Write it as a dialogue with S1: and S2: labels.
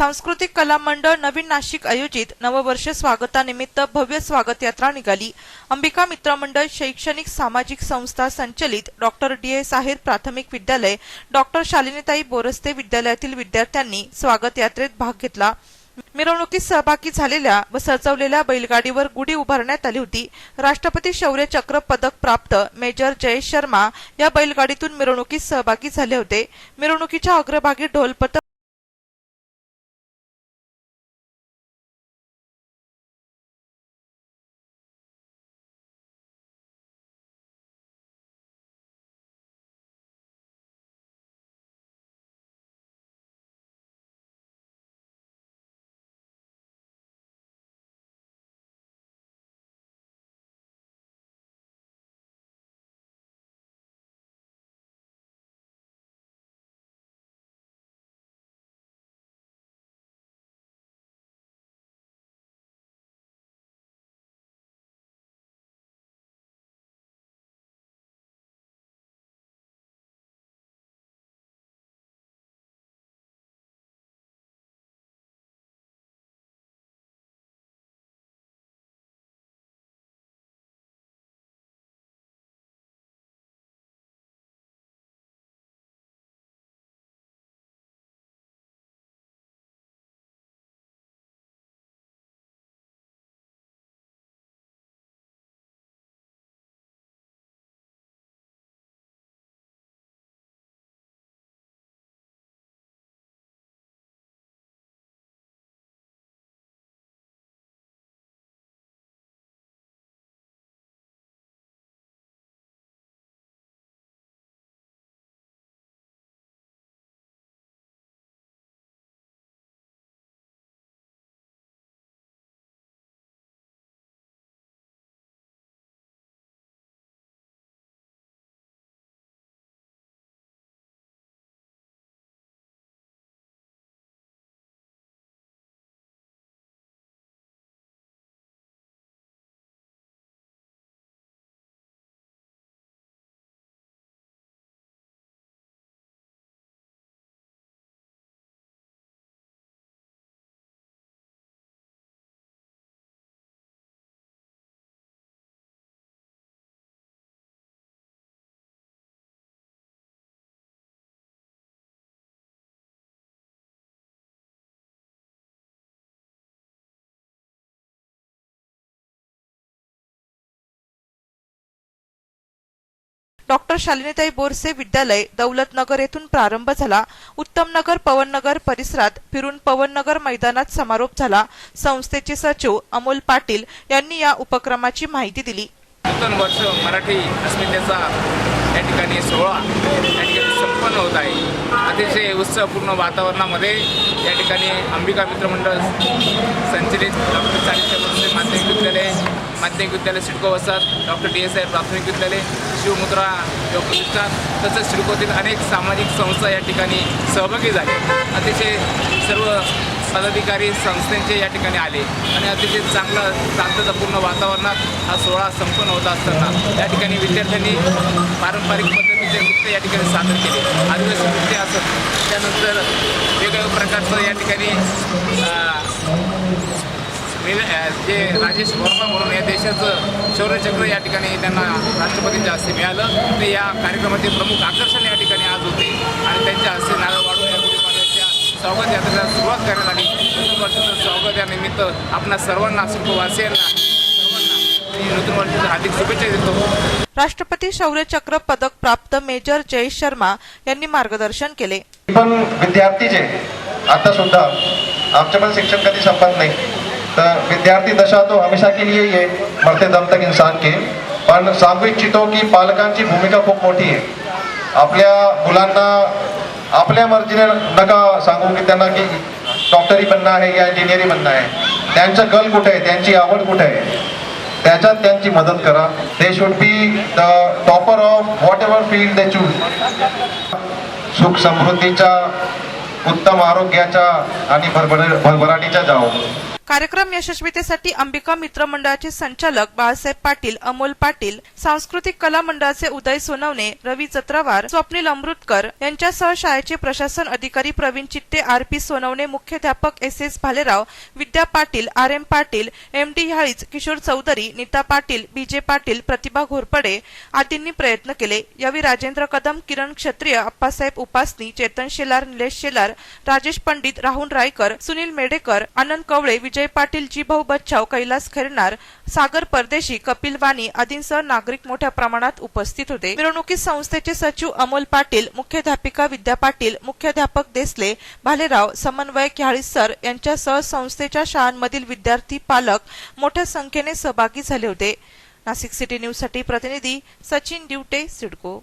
S1: सांस्कृतिक कला मंडळ नवीन नाशिक आयोजित नववर्ष स्वागतानिमित्त भव्य स्वागत यात्रा निघाली. अंबिका मित्र मंडळ शैक्षणिक सामाजिक संस्था संचलित डॉक्टर डी. एस आहेर प्राथमिक विद्यालय डॉक्टर शालिनीताई बोरस्ते विद्यालयातील विद्यार्थ्यांनी स्वागत यात्रेत भाग घेतला. मिरवणुकीत सहभागी झालेल्या व सजवलेल्या बैलगाडीवर गुढी उभारण्यात आली होती. राष्ट्रपती शौर्य चक्र पदक प्राप्त मेजर जयेश शर्मा या बैलगाडीतून मिरवणुकीत सहभागी झाले होते. मिरवणुकीच्या अग्रभागी ढोलपथक डॉक्टर शालिनीताई बोरसे विद्यालय दौलतनगर येथून प्रारंभ झाला. उत्तमनगर पवननगर परिसरात फिरून पवननगर मैदानात समारोप झाला. संस्थेचे सचिव अमोल पाटील यांनी या उपक्रमाची माहिती दिली.
S2: नूतन वर्ष मराठी अस्मितेचा या ठिकाणी सोहळा या ठिकाणी संपन्न होत आहे. अतिशय उत्सवपूर्ण वातावरणामध्ये या ठिकाणी अंबिका मित्र मंडळ संचलित डॉक्टर चाळीसशे माध्यमिक विद्यालय माध्यमिक विद्यालय सिडको वसाहत डॉक्टर डी एस आय प्राथमिक विद्यालय शिवमुद्रा योग प्रतिष्ठान तसेच श्रीकोतील अनेक सामाजिक संस्था या ठिकाणी सहभागी झाले. अतिशय सर्व पदाधिकारी संस्थांचे या ठिकाणी आले आणि अतिशय चांगलं शांततापूर्ण वातावरणात हा सोहळा संपन्न होत असताना या ठिकाणी विद्यार्थ्यांनी पारंपरिक पद्धतीचे नृत्य या ठिकाणी सादर केले. आदिवासी नृत्य असत त्यानंतर वेगवेगळ्या प्रकारचं या ठिकाणी अं, जे राजेश वर्मा म्हणून या देशाचं शौर्यचक्र या ठिकाणी त्यांना राष्ट्रपतींच्या हस्ते मिळालं. ते या कार्यक्रमाचे प्रमुख आकर्षण या ठिकाणी आज होते. आणि त्यांच्या हस्ते नारळ वाढून या गुढीपाडव्याच्या स्वागत यात्रेला सुरुवात करण्यात आली नूतन वर्षाचं स्वागत या निमित्त आपणा सर्वांना सुखवासियांना सर्वांना मी नूतन वर्षाच्या हार्दिक शुभेच्छा देतो.
S1: राष्ट्रपती शौर्य चक्र पदक प्राप्त मेजर जयेश शर्मा यांनी मार्गदर्शन केले.
S3: पण विद्यार्थीचे आता सुद्धा आमचे पण शिक्षण कधी संपत नाही. तर विद्यार्थी दशा तो हमेशा के लिए ही आहे मरते दम तक इंसान के पण सांगू इच्छितो की पालकांची भूमिका खूप मोठी आहे आपल्या मुलांना आपल्या मर्जीने नका सांगू की त्यांना की डॉक्टरी बनणं आहे या इंजिनिअरिंग बनणं आहे. त्यांचं कल कुठे आहे? त्यांची आवड कुठे आहे? त्याच्यात त्यांची मदत करा. They should be the topper of whatever field they choose सुख समृद्धीच्या उत्तम आरोग्याच्या आणि भरभर भरभराटीच्या जाओ
S1: कार्यक्रम यशस्वीतेसाठी अंबिका मित्र मंडळाचे संचालक बाळासाहेब पाटील अमोल पाटील सांस्कृतिक कला मंडळाचे उदय सोनवणे रवी जत्रावार स्वप्नील अमृतकर यांच्यासह शाळेचे प्रशासन अधिकारी प्रवीण चिट्टे आर पी सोनवणे मुख्याध्यापक S S Bhalerao Vidya Patil R M Patil M D ह्याळीच Kishor Chaudhari Nita Patil B J Patil Pratibha Ghorpade आदींनी प्रयत्न केले. यावेळी राजेंद्र कदम किरण क्षत्रिय अप्पासाहेब उपासनी चेतन शेलार निलेश शेलार राजेश पंडित राहुल रायकर सुनील मेडेकर आनंद कवळे विजय पाटील जीभाऊ भाऊ कैलास खैरनार सागर परदेशी कपिल वाणी आदींसह नागरिक मोठ्या प्रमाणात उपस्थित होते. मिरवणुकीत संस्थेचे सचिव अमोल पाटील मुख्याध्यापिका विद्या पाटील मुख्याध्यापक देसले भालेराव समन्वयक ह्याळी सर यांच्यासह संस्थेच्या शाळांमधील विद्यार्थी पालक मोठ्या संख्येने सहभागी झाले होते. नाशिक सिटी न्यूजसाठी प्रतिनिधी सचिन ड्युटे सिडको.